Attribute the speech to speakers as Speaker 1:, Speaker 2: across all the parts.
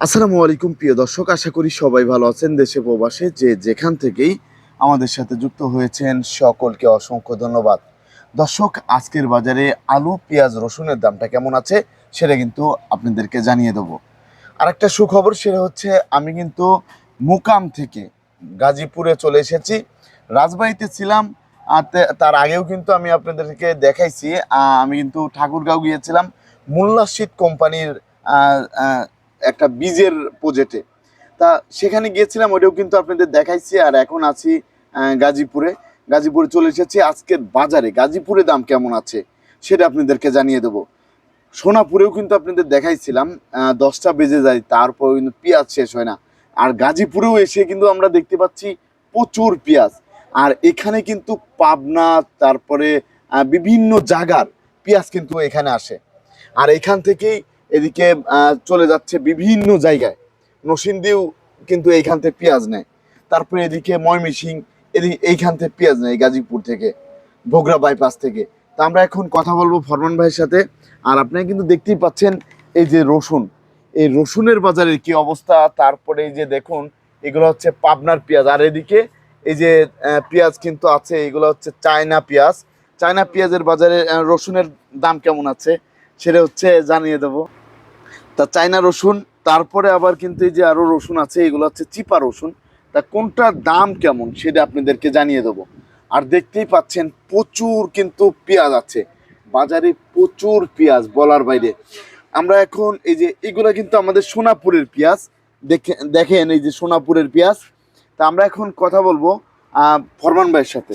Speaker 1: আসসালামু আলাইকুম, প্রিয় দর্শক। আশা করি সবাই ভালো আছেন দেশে প্রবাসে, যে যেখান থেকেই আমাদের সাথে যুক্ত হয়েছেন সকলকে অসংখ্য ধন্যবাদ। দর্শক, আজকের বাজারে আলু, পেঁয়াজ, রসুনের দামটা কেমন আছে সেটা কিন্তু আপনাদেরকে জানিয়ে দেবো। আরেকটা সুখবর সেটা হচ্ছে, আমি কিন্তু মুকাম থেকে গাজীপুরে চলে এসেছি। রাজবাড়িতে ছিলাম তার আগেও কিন্তু আমি আপনাদেরকে দেখাইছি। আমি কিন্তু ঠাকুরগাঁও গিয়েছিলাম। মোল্লাশিদ কোম্পানির একটা বীজের প্রজেক্টে তা সেখানে গিয়েছিলাম ওটাও কিন্তু আপনাদের দেখাইছি, আর এখন আছি গাজীপুরে। গাজীপুরে চলে এসেছি, আজকের বাজারে। গাজীপুরে দাম কেমন আছে সেটা আপনাদেরকে জানিয়ে দেবো। সোনাপুরেও কিন্তু আপনাদের দেখাইছিলাম দশটা বেজে যায়, তারপর কিন্তু পেঁয়াজ শেষ হয় না। আর গাজীপুরেও এসে কিন্তু আমরা দেখতে পাচ্ছি প্রচুর পেঁয়াজ। আর এখানে কিন্তু পাবনা, তারপরে বিভিন্ন জায়গার পেঁয়াজ কিন্তু এখানে আসে। আর এখান থেকেই এদিকে চলে যাচ্ছে বিভিন্ন জায়গায়। নসিন্দিও কিন্তু এইখান থেকে পেঁয়াজ নেয়। তারপরে এদিকে ময়মিসিং এদিকে এইখান থেকে পেঁয়াজ নেয় গাজীপুর থেকে, ভোগরা বাইপাস থেকে। তা আমরা এখন কথা বলব ফরমান ভাইয়ের সাথে। আর আপনারা কিন্তু দেখতেই পাচ্ছেন এই যে রসুন। এই রসুনের বাজারের কি অবস্থা? তারপরে এই যে দেখুন, এগুলো হচ্ছে পাবনার পেঁয়াজ। আর এদিকে এই যে পেঁয়াজ কিন্তু আছে, এগুলো হচ্ছে চায়না পেঁয়াজ। চায়না পেঁয়াজের বাজারে রসুনের দাম কেমন আছে? সেটা হচ্ছে জানিয়ে দেবো। তা চায়না রসুন তারপরে আবার কিন্তু এই যে আরও রসুন আছে এগুলো হচ্ছে চিপা রসুন। তা কোনটার দাম কেমন সেটা আপনাদেরকে জানিয়ে দেবো। আর দেখতেই পাচ্ছেন প্রচুর কিন্তু পেঁয়াজ আছে। বাজারে প্রচুর পেঁয়াজ বলার বাইরে। আমরা এখন এই যে এগুলো কিন্তু আমাদের সোনাপুরের পেঁয়াজ। দেখে দেখেন এই যে সোনাপুরের পেঁয়াজ। তা আমরা এখন কথা বলব ফরমান ভাইয়ের সাথে।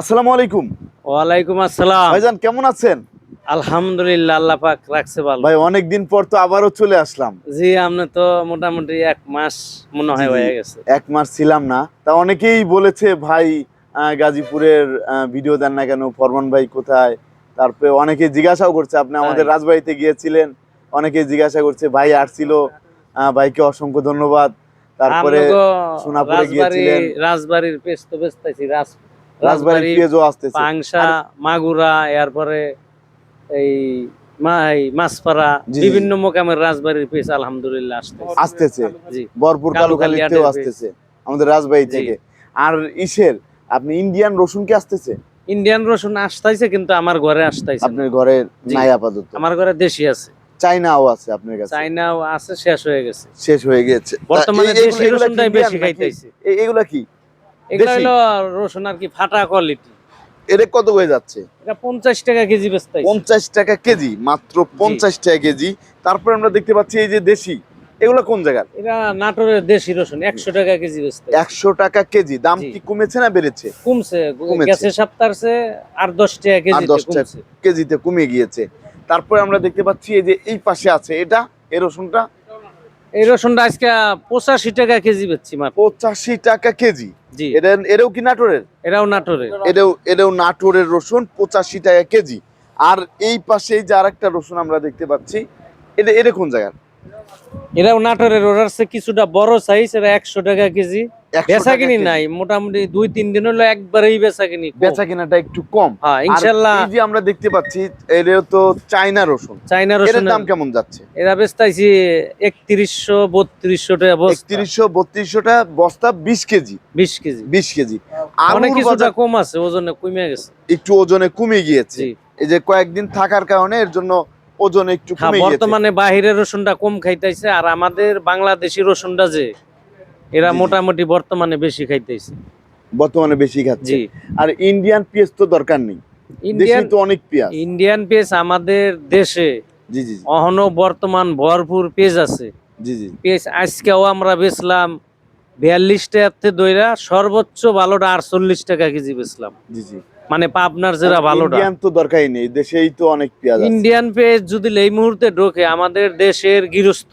Speaker 1: আসসালামু আলাইকুম।
Speaker 2: ওয়ালাইকুম আসসালাম।
Speaker 1: ভাইজান কেমন আছেন?
Speaker 2: আলহামদুলিল্লাহ আল্লাহ পাক রাখছে ভালো।
Speaker 1: ভাই অনেক দিন পর তো আবারও চলে আসলাম।
Speaker 2: জি আপনি তো মোটামুটি এক মাস মনে হয়। হয়ে গেছে।
Speaker 1: এক মাস ছিলাম না। তা অনেকেই বলেছে ভাই গাজীপুরের ভিডিও দেন না কেন? ফরমান ভাই কোথায়? তারপরে অনেকে জিজ্ঞাসাও করছে আপনি আমাদের রাজবাড়িতে গিয়েছিলেন? অনেকে জিজ্ঞাসা করছে ভাই আসছিল? ভাইকে অসংখ্য ধন্যবাদ। তারপরে সোনাপুরে গিয়েছিলেন।
Speaker 2: রাজবাড়ির পেস্ত তো রাজ
Speaker 1: রাজবাড়ির
Speaker 2: রাজবাড়ি
Speaker 1: পেঁয়াজও আসতেছে।
Speaker 2: পাংশা মাগুরা এরপরে এই মাছপাড়া
Speaker 1: জি, জি।
Speaker 2: বিভিন্ন মোকামের রাজবাড়ির পেস আলহামদুলিল্লাহ আসতেছে।
Speaker 1: আসতেছে। বরপুর
Speaker 2: কালুখালী
Speaker 1: আসতেছে আমাদের রাজবাড়ি থেকে। আর ইসের আপনি ইন্ডিয়ান রসুন কি আসতেছে?
Speaker 2: ইন্ডিয়ান রসুন আসতেছে কিন্তু আমার ঘরে আসতেছে
Speaker 1: আপনার ঘরে
Speaker 2: জি।
Speaker 1: নাই আপাতত।
Speaker 2: আমার ঘরে দেশি আছে।
Speaker 1: চাইনাও আছে আপনার কাছে?
Speaker 2: চাইনাও আছে শেষ হয়ে গেছে।
Speaker 1: শেষ হয়ে গেছে।
Speaker 2: বর্তমানে দেশি রসুনটাই বেশি খাইতেছে।
Speaker 1: এগুলা কি?
Speaker 2: এগুলো
Speaker 1: দেশি?
Speaker 2: হলো রসুন আর কি ফাটা কোয়ালিটি
Speaker 1: এটা কত হয়ে যাচ্ছে?
Speaker 2: এটা পঞ্চাশ টাকা কেজি বেচতেছে
Speaker 1: পঞ্চাশ টাকা কেজি মাত্র পঞ্চাশ টাকা কেজি। তারপর আমরা দেখতে পাচ্ছি এই যে দেশি এগুলো কোন জায়গার?
Speaker 2: এটা নাটোরের দেশি রসুন একশো টাকা কেজি বেচতেছে
Speaker 1: একশো টাকা কেজি দাম কি কমেছে না বেড়েছে?
Speaker 2: কমছে। গেছে সপ্তাহে আর দশ টাকা কেজি
Speaker 1: 10।
Speaker 2: কমছে।
Speaker 1: কেজিতে কমে গিয়েছে। তারপরে আমরা দেখতে পাচ্ছি এই যে এই পাশে আছে এটা এই রসুনটা
Speaker 2: এই রসুনটা আজকে পঁচাশি টাকা কেজি বেচছি মাত্র।
Speaker 1: পঁচাশি টাকা কেজি?
Speaker 2: জি।
Speaker 1: এটা এটাও কি নাটোরের?
Speaker 2: এটাও নাটোরের।
Speaker 1: এটাও এটাও নাটোরের রসুন পঁচাশি টাকা কেজি। আর এই পাশে এই যে আরেকটা রসুন আমরা দেখতে পাচ্ছি এটা এটা কোন জায়গার?
Speaker 2: এটাও নাটোরের ওরা কিছুটা বড় সাইজ এটা একশো টাকা কেজি।
Speaker 1: 100
Speaker 2: বেচা কিনি নাই মোটামুটি দুই তিন দিন হলো একবারেই বেচা কিনি কম।
Speaker 1: বেচা কেনাটা একটু কম।
Speaker 2: হ্যাঁ
Speaker 1: এই যে আমরা দেখতে পাচ্ছি তো রসুন। এর
Speaker 2: রসুন
Speaker 1: দাম কেমন যাচ্ছে?
Speaker 2: এরা বেচতাইছি একত্রিশশো বত্রিশশো টাকা বস্তা।
Speaker 1: একত্রিশশো বত্রিশশোটা বস্তা বিশ কেজি।
Speaker 2: বিশ কেজি।
Speaker 1: বিশ কেজি।
Speaker 2: অনেক কিছুটা কম আছে ওজনে কমে গেছে।
Speaker 1: একটু ওজনে কমে গিয়েছে। এই যে কয়েকদিন থাকার কারণে এর জন্য ওজন একটু
Speaker 2: হ্যাঁ
Speaker 1: কমে গিয়েছে।
Speaker 2: বর্তমানে বাহিরের রসুনটা কম খাইতেছে আর আমাদের বাংলাদেশি রসুনটা যে এরা। মোটামুটি বর্তমানে বেশি খাইতেছে।
Speaker 1: বর্তমানে বেশি খাচ্ছে। আর ইন্ডিয়ান পেঁয়াজ তো দরকার নেই।
Speaker 2: ইন্ডিয়ান
Speaker 1: তো অনেক পেঁয়াজ।
Speaker 2: ইন্ডিয়ান পেজ আমাদের দেশে
Speaker 1: জি জি
Speaker 2: অহনো বর্তমান ভরপুর পেজ আছে।
Speaker 1: জি জি।
Speaker 2: পেজ আজকেও আমরা বেচলাম বিয়াল্লিশ টাকাতে দইরা সর্বোচ্চ ভালোটা আটচল্লিশ টাকা কেজি বেচলাম।
Speaker 1: জি জি।
Speaker 2: মানে পাবনার যেটা ভালোটা।
Speaker 1: ইন্ডিয়ান তো দরকারই নেই। দেশেই তো অনেক পেঁয়াজ
Speaker 2: ইন্ডিয়ান পেজ যদি এই মুহূর্তে ঢোকে আমাদের দেশের গৃহস্থ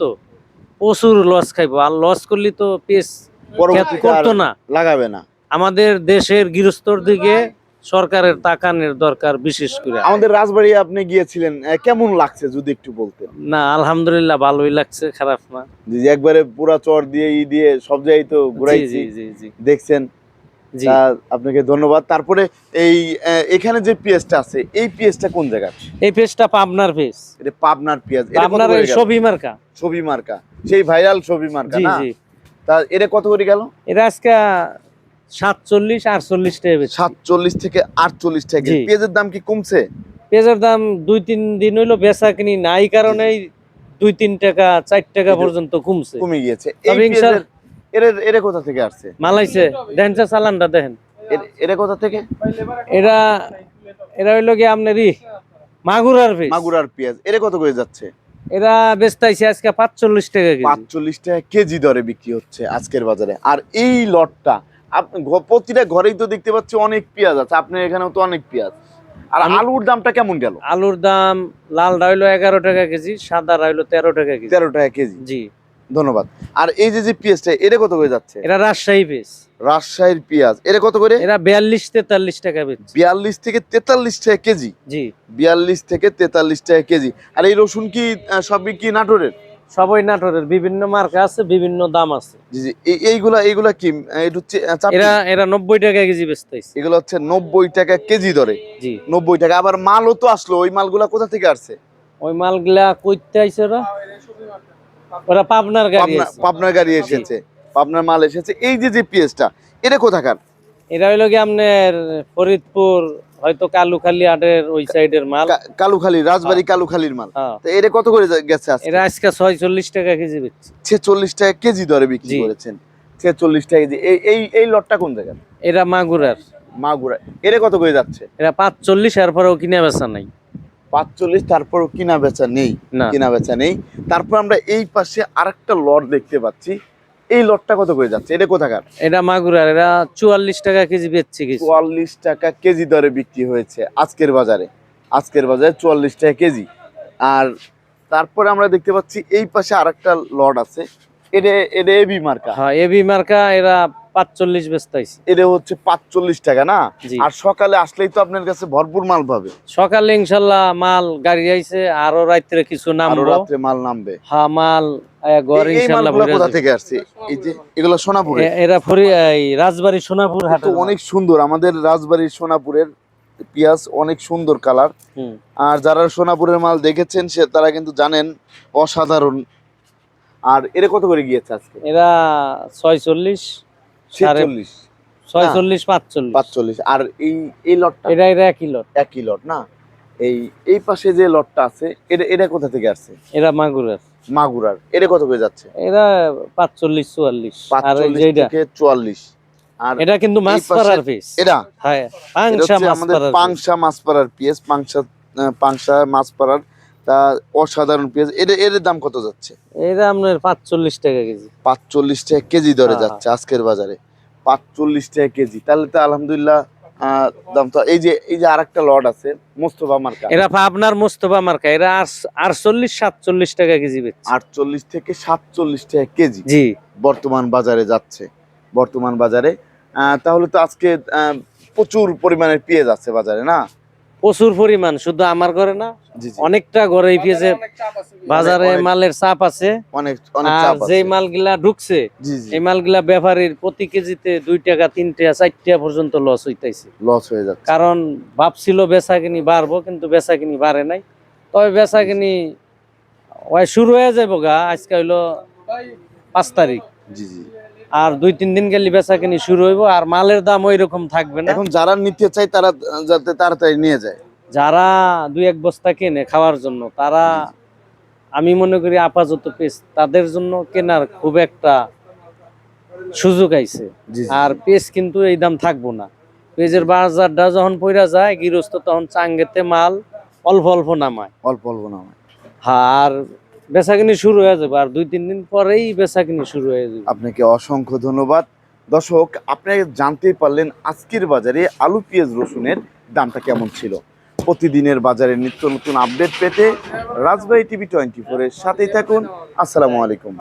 Speaker 2: প্রচুর লস খাইবো। আর লস করলে তো
Speaker 1: আর
Speaker 2: করতো না।
Speaker 1: লাগাবে না।
Speaker 2: আমাদের দেশের গৃহস্থর দিকে সরকারের তাকানের দরকার বিশেষ করে।
Speaker 1: আমাদের রাজবাড়ি আপনি গিয়েছিলেন কেমন লাগছে যদি একটু বলতেন?
Speaker 2: না আলহামদুলিল্লাহ ভালোই লাগছে খারাপ না।
Speaker 1: জি একবারে পুরা চর দিয়ে ই দিয়ে সব জায়গায় তো ঘুরাইছি।
Speaker 2: জি জি জি।
Speaker 1: দেখছেন আপনাকে ধন্যবাদ। তারপরে এই এখানে যে পেঁয়াজটা আছে এই পেঁয়াজটা কোন জায়গার?
Speaker 2: এই পেজটা পাবনার পেজ
Speaker 1: এটা পাবনার পেঁয়াজ।
Speaker 2: পাবনার ছবি মার্কা।
Speaker 1: ছবি মার্কা। সেই ভাইরাল ছবি মার্কা
Speaker 2: জি জি।
Speaker 1: তা এটা কত করে গেল?
Speaker 2: এটা আজকে সাতচল্লিশ আটচল্লিশ টাকা।
Speaker 1: সাতচল্লিশ থেকে আটচল্লিশ টাকা।
Speaker 2: জি।
Speaker 1: পেঁয়াজের দাম কি কমছে?
Speaker 2: পেঁয়াজের দাম দুই তিন দিন হইল বেচা কিনি নাই কারণেই দুই তিন টাকা চার টাকা পর্যন্ত কমছে।
Speaker 1: কমে গিয়েছে। এর এর কোথা থেকে আসছে?
Speaker 2: মালাইছে। দেখেন চালানটা দেখেন।
Speaker 1: এর- এর কোথা থেকে?
Speaker 2: এটা এটা হইল কি আপনার ই মাগুরার পেজ
Speaker 1: মাগুরার পেঁয়াজ। এর কত করে যাচ্ছে?
Speaker 2: এটা বেচতাইছে আজকে পাঁচচল্লিশ টাকা কেজি।
Speaker 1: পাঁচচল্লিশ টাকা কেজি দরে বিক্রি হচ্ছে আজকের বাজারে। আর এই লটটা আপনি প্রতিটা ঘরেই তো দেখতে পাচ্ছি অনেক পেঁয়াজ আছে আপনার এখানেও তো অনেক পেঁয়াজ। আর আলুর দামটা কেমন গেল?
Speaker 2: আলুর দাম লাল হইল এগারো টাকা কেজি সাদা হইল তেরো টাকা কেজি।
Speaker 1: তেরো টাকা কেজি।
Speaker 2: জি।
Speaker 1: ধন্যবাদ। আর এই যে যে পেঁয়াজটা এটা কত করে যাচ্ছে?
Speaker 2: এটা রাজশাহী পেজ
Speaker 1: রাজশাহীর পেঁয়াজ। এটা কত করে?
Speaker 2: এরা বিয়াল্লিশ তেতাল্লিশ টাকা
Speaker 1: বিয়াল্লিশ থেকে তেতাল্লিশ টাকা কেজি।
Speaker 2: জি।
Speaker 1: বিয়াল্লিশ থেকে তেতাল্লিশ টাকা কেজি। আর এই রসুন কি সবই কি নাটোরের?
Speaker 2: সবই নাটোরের। বিভিন্ন মার্কা আছে বিভিন্ন দাম আছে।
Speaker 1: জি জি। এই- এইগুলা এইগুলা কি এটা হচ্ছে?
Speaker 2: এরা এরা নব্বই টাকা কেজি বেচতেছে।
Speaker 1: এগুলো হচ্ছে নব্বই টাকা কেজি দরে
Speaker 2: জি।
Speaker 1: নব্বই টাকা। আবার মালও তো আসলো। ওই মালগুলা কোথা থেকে আসছে?
Speaker 2: ওই মালগুলা কইতে আইছে ওরা। ওরা পাবনার গাড়ি
Speaker 1: পাবনার গাড়ি এসেছে পাবনার মাল এসেছে। এই যে যে পেঁয়াজটা এটা কোথাকার?
Speaker 2: এরা হইল কি আপনার ফরিদপুর হয়তো কালুখালী হাটের ওই সাইডের মাল।
Speaker 1: কালুখালী রাজবাড়ি কালুখালীর মাল।
Speaker 2: হ্যাঁ।
Speaker 1: তো এটা কত করে গেছে আজকে?
Speaker 2: এরা আজকে ছয়চল্লিশ টাকা কেজি বেচছে
Speaker 1: ছেচল্লিশ টাকা কেজি দরে বিক্রি। করেছেন। ছেচল্লিশ টাকা কেজি। এই এই এই লটটা কোন জায়গার?
Speaker 2: এরা মাগুরার।
Speaker 1: মাগুরা। এটা কত করে যাচ্ছে?
Speaker 2: এরা পাঁচচল্লিশ এরপরেও কিনে বেচা নাই।
Speaker 1: পাঁচচল্লিশ তারপর কিনা বেচা নেই কিনা বেচা নেই। তারপর আমরা এই পাশে আরেকটা লট দেখতে পাচ্ছি। এই লটটা কত করে যাচ্ছে? এটা কোথাকার?
Speaker 2: এটা মাগুরার এরা চুয়াল্লিশ টাকা কেজি বেচছে
Speaker 1: চুয়াল্লিশ টাকা কেজি দরে বিক্রি হয়েছে আজকের বাজারে। আজকের বাজারে চুয়াল্লিশ টাকা কেজি। আর তারপরে আমরা দেখতে পাচ্ছি এই পাশে আরেকটা লট আছে। এটা এটা এবি মার্কা।
Speaker 2: হ্যাঁ এবি মার্কা এরা পাঁচচল্লিশ বেচতাইছে।
Speaker 1: এটা হচ্ছে পাঁচচল্লিশ টাকা না? আর সকালে আসলেই তো আপনার কাছে ভরপুর মাল পাবে।
Speaker 2: সকালে ইনশাল্লাহ মাল গাড়ি আইছে আরও রাত্রে কিছু
Speaker 1: আরও
Speaker 2: নামবো।
Speaker 1: রাত্রে মাল নামবে।
Speaker 2: হ্যাঁ মাল ঘর
Speaker 1: এই- এই
Speaker 2: ইনশাল্লাহ
Speaker 1: মালগুলো
Speaker 2: ভরে
Speaker 1: কোথা থেকে আসছে? এই যে এগুলো সোনাপুরে
Speaker 2: এরা ফরি এই রাজবাড়ি সোনাপুর হাটে
Speaker 1: অনেক সুন্দর। আমাদের রাজবাড়ির সোনাপুরের পেঁয়াজ অনেক সুন্দর কালার। আর যারা সোনাপুরের মাল দেখেছেন সে তারা কিন্তু জানেন অসাধারণ। আর এরা কত করে গিয়েছে আজকে?
Speaker 2: এরা ছয়চল্লিশ।
Speaker 1: ছেচল্লিশ
Speaker 2: ছয়চল্লিশ পাঁচচল্লিশ।
Speaker 1: পাঁচচল্লিশ। আর এই এই লটটা
Speaker 2: এটা এরা একই লট।
Speaker 1: একই লট না? এই এই পাশে যে লটটা আছে এটা এটা কোথা থেকে আসছে?
Speaker 2: এরা মাগুরার।
Speaker 1: মাগুরার। এটা কত করে যাচ্ছে?
Speaker 2: এরা পাঁচচল্লিশ চুয়াল্লিশ। আর যেটা
Speaker 1: চুয়াল্লিশ। আর
Speaker 2: এটা কিন্তু মাছ পাড়ার পিস
Speaker 1: এটা?
Speaker 2: হ্যাঁ
Speaker 1: এটা
Speaker 2: পাংশা মাছ পাড়ার।
Speaker 1: পাংশা মাছ পাড়ার পেঁয়াজ পাংশা পাংশা মাছ পাড়ার তা অসাধারণ পেঁয়াজ। এর এর দাম কত যাচ্ছে?
Speaker 2: এটা আপনার পাঁচচল্লিশ টাকা কেজি।
Speaker 1: পাঁচচল্লিশ টাকা কেজি দরে
Speaker 2: হ্যাঁ,
Speaker 1: যাচ্ছে আজকের বাজারে। পাঁচচল্লিশ টাকা কেজি। তাহলে তো আলহামদুলিল্লাহ দাম তো এই যে এই যে আরেকটা লট আছে মোস্তফা মার্কা।
Speaker 2: এরা আপনার মোস্তফা মার্কা এরা আটচল্লিশ সাতচল্লিশ টাকা কেজি
Speaker 1: আটচল্লিশ থেকে সাতচল্লিশ টাকা কেজি
Speaker 2: জি।
Speaker 1: বর্তমান বাজারে যাচ্ছে। বর্তমান বাজারে আহ, তাহলে তো আজকে প্রচুর পরিমাণের পেঁয়াজ আছে বাজারে না?
Speaker 2: প্রচুর পরিমাণ শুধু আমার ঘরে না
Speaker 1: জি জি।
Speaker 2: অনেকটা ঘরে পেয়েছে বাজারে মালের চাপ আছে।
Speaker 1: অনেক অনেক
Speaker 2: আর যে
Speaker 1: আছে।
Speaker 2: মালগুলা ঢুকছে এই মালগুলা ব্যাপারীর প্রতি কেজিতে দুই টাকা তিন টাকা চার টাকা পর্যন্ত লস হইতাছে
Speaker 1: লস হয়ে যাচ্ছে।
Speaker 2: কারণ ভাবছিল বেচা কিনি বাড়বো কিন্তু বেচা কিনি বাড়ে নাই। তবে বেচা কিনি শুরু হয়ে যাব গা আজকে হইল পাঁচ তারিখ।
Speaker 1: জি জি।
Speaker 2: আর দুই তিন দিন গেলে বেচা কিনি শুরু হইব আর মালের দাম ওই রকম থাকবে না।
Speaker 1: এখন যারা নিতে চাই তারা যাতে তাড়াতাড়ি নিয়ে যায়।
Speaker 2: যারা দুই এক বস্তা কেনে খাওয়ার জন্য তারা আমি মনে করি আপাতত পেস তাদের জন্য কেনার খুব একটা সুযোগ আইছে। আর পেস কিন্তু এই দাম থাকব না। পেজের বাজারটা যখন পইরা যায় গৃহস্থ তখন চাঙ্গেতে মাল অল্প অল্প নামায়।
Speaker 1: অল্প অল্প নামায়।
Speaker 2: হ্যাঁ, আর বেচাকিনি শুরু হয়ে যাবে আর দুই, তিন দিন পরেই বেচাকিনি শুরু হয়ে যাবে।
Speaker 1: আপনাকে অসংখ্য ধন্যবাদ। দর্শক, আপনি জানতেই পারলেন আজকের বাজারে আলু, পেঁয়াজ, রসুনের দামটা কেমন ছিল। প্রতিদিনের বাজারে নিত্য নতুন আপডেট পেতে রাজবাড়ি টিভি টোয়েন্টি ফোরের সাথেই থাকুন। আসসালামু আলাইকুম।